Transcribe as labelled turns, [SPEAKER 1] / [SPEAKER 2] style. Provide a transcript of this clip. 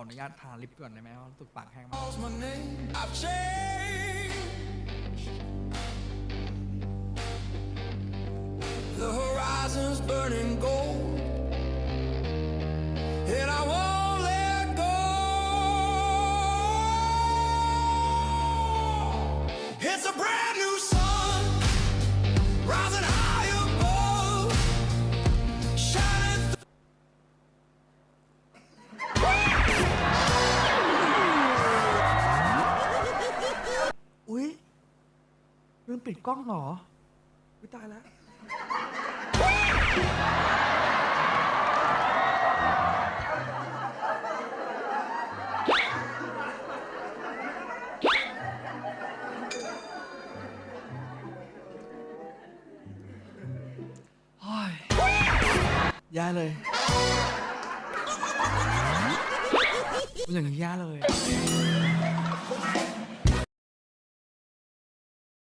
[SPEAKER 1] ออนุญาตทาลิปก่อนได้ไหมเพราะรู้สึกปากแห้งมาก
[SPEAKER 2] calls my name. I've changed. The horizon's burning gold, and I won't let go. It's a brand
[SPEAKER 1] ลืมปิดกล้องเหรออุ้ยตายแล้ว โอ้ยแย่เลยเป็นอย่างนี้แย่เลย